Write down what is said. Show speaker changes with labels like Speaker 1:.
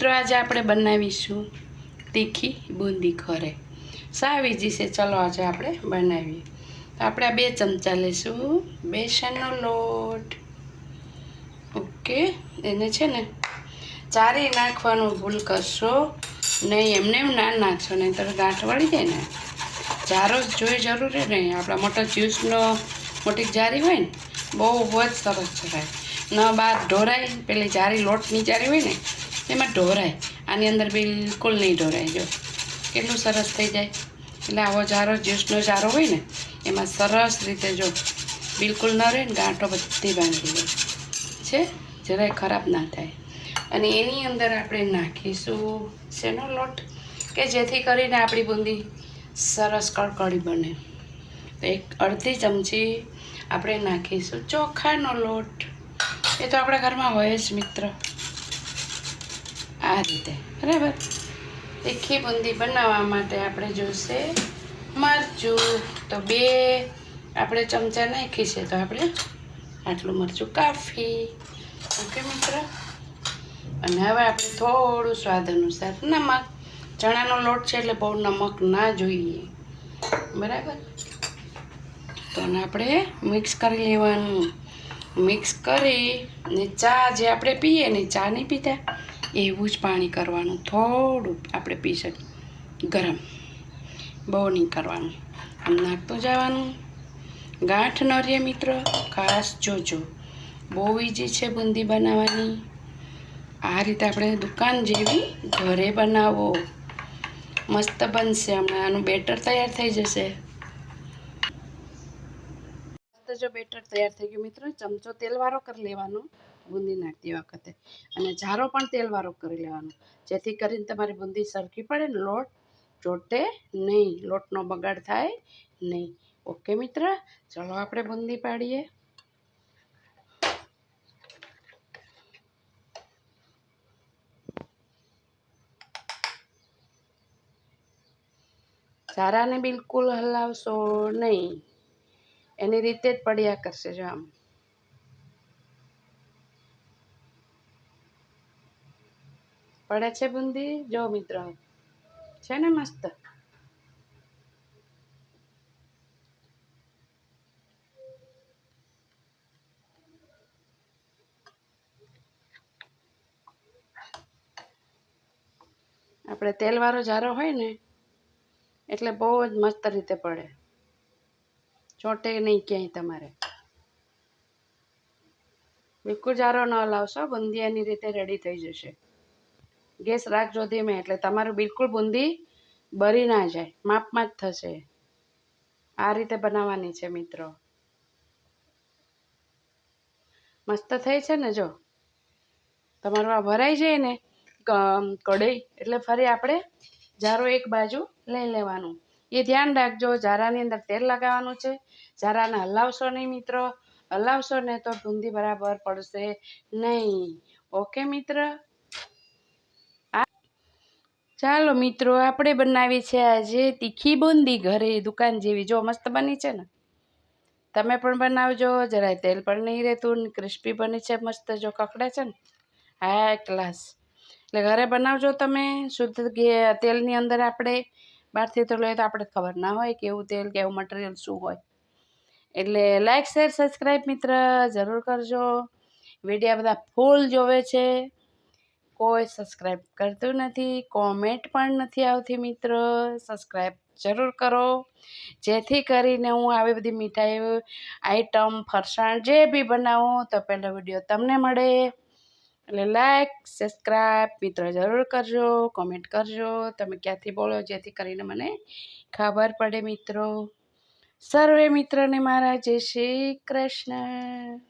Speaker 1: મિત્રો આજે આપણે બનાવીશું તીખી બુંદી ખરે. સાવ ઇઝી છે ચલો આજે આપણે બનાવીએ. તો આપણે બે ચમચા લઈશું બેસનનો લોટ. ઓકે, એને છે ને ચારે નાખવાનું ભૂલ કરશો. નહીં, એમને એમ ના નાખશો નહીં તો ગાંઠ વળી જાય ને. જારો જ જોઈ જરૂરી નહીં આપણા મોટા જ્યુસનો મોટી જારી હોય ને, બહુ જ સરસ ચડાય ન બહાર ઢોરાય, પેલી જારી લોટની જારી હોય ને એમાં ઢોરાય આની અંદર બિલકુલ નહીં ઢોરાય જો, કેટલું સરસ થઈ જાય. એટલે આવો જારો, જ્યુસનો જારો હોય ને, એમાં સરસ રીતે જો બિલકુલ ન રહે ને ગાંઠો બધી બાંધી લે. છે? જરાય ખરાબ ના થાય. અને એની અંદર આપણે નાખીશું શેનો લોટ? કે જેથી કરીને આપણી બુંદી સરસ કડકડી બને. તો એક અડધી ચમચી આપણે નાખીશું ચોખાનો લોટ. એ તો આપણા ઘરમાં હોય જ મિત્ર. આ રીતે. બરાબર? તીખી બુંદી બનાવવા માટે આપણે જોઈશે મરચું. તો બે, આપણે ચમચા નાખી છે તો આપણે આટલું મરચું કાફી. ઓકે મિત્ર? અને હવે આપણે થોડું સ્વાદ અનુસાર નમક. ચણાનો લોટ છે એટલે બહુ નમક ના જોઈએ. બરાબર? તો આપણે મિક્સ કરી લેવાનું. મિક્સ કરી ને ચા જે આપણે પીએ ને ચા નહીં પીતા એવું જ પાણી કરવાનું. થોડું આપણે પી શકીએ. ગરમ. બહુ નહીં કરવાનું. આમ નાખતું જવાનું. ગાંઠ ન રહે મિત્રો. ખાસ જોજો. બહુ ઇઝી છે બુંદી બનાવવાની. આ રીતે આપણે દુકાન જેવી ઘરે બનાવો. મસ્ત બનશે. હમણાં આનું બેટર તૈયાર થઈ જશે. મસ્ત જો બેટર તૈયાર થઈ ગયું મિત્રો. ચમચો તેલવાળો કરી લેવાનો. બુંદી નાખતી વખતે. અને જારો પણ તેલવાળો કરી લેવાનો. જેથી કરીને તમારી બુંદી સરખી પડે ને લોટ ચોટે નહીં. લોટનો બગાડ થાય નહીં. ઓકે મિત્ર? ચલો આપણે બુંદી પાડીએ. ચારાને બિલકુલ હલાવશો નહીં. એની રીતે જ પડ્યા કરશે જો આમ. પડે છે બુંદી? જો મિત્ર, છે ને મસ્ત? આપણે તેલવાળો જારો હોય ને, એટલે બહુ જ મસ્ત રીતે પડે. ચોટે નહીં ક્યાંય તમારે. બિલકુલ જારો ન લાવશો, બુંદી એની રીતે રેડી થઈ જશે. ગેસ રાખજો ધીમે, એટલે તમારું બિલકુલ બુંદી બરી ના જાય. માપમાં જ થશે. આ રીતે બનાવવાની છે મિત્રો. મસ્ત થઈ છે ને જો? તમારું આ ભરાઈ જાય ને કઢાઈ, એટલે ફરી આપણે જારો એક બાજુ લઈ લેવાનું. એ ધ્યાન રાખજો, જારાની અંદર તેલ લગાવવાનું છે. જારાને હલાવશો નહીં મિત્રો. હલાવશો ને તો બુંદી બરાબર પડશે નહીં. ઓકે મિત્ર? ચાલો મિત્રો, આપણે બનાવી છે આજે તીખી બુંદી ઘરે દુકાન જેવી. જો મસ્ત બની છે ને? તમે પણ બનાવજો, જરાય તેલ પણ નહીં રહેતું ને ક્રિસ્પી બની છે મસ્ત. જો કકડે છે ને? હા ક્લાસ એટલે ઘરે બનાવજો તમે, શુદ્ધ તેલની અંદર આપણે બહારથી તો લઈએ તો આપણે ખબર ના હોય કેવું તેલ કેવું મટીરિયલ શું હોય. એટલે લાઇક શેર સબસ્ક્રાઈબ મિત્ર, જરૂર કરજો. વિડીયા બધા ફૂલ જોવે છે. કોઈ સબસ્ક્રાઈબ કરતું નથી કોમેન્ટ પણ નથી આવતી મિત્ર સબસ્ક્રાઈબ જરૂર કરો. જેથી કરીને હું આવી બધી મીઠાઈ આઈટમ ફરસાણ જે બી બનાવું, તો પહેલો વીડિયો તમને મળે. એટલે લાઈક સબસ્ક્રાઈબ મિત્ર જરૂર કરજો કોમેન્ટ કરજો. તમે ક્યાંથી બોલો, જેથી કરીને મને ખબર પડે, મિત્રો. સર્વે મિત્રોને મારા જય શ્રી કૃષ્ણ.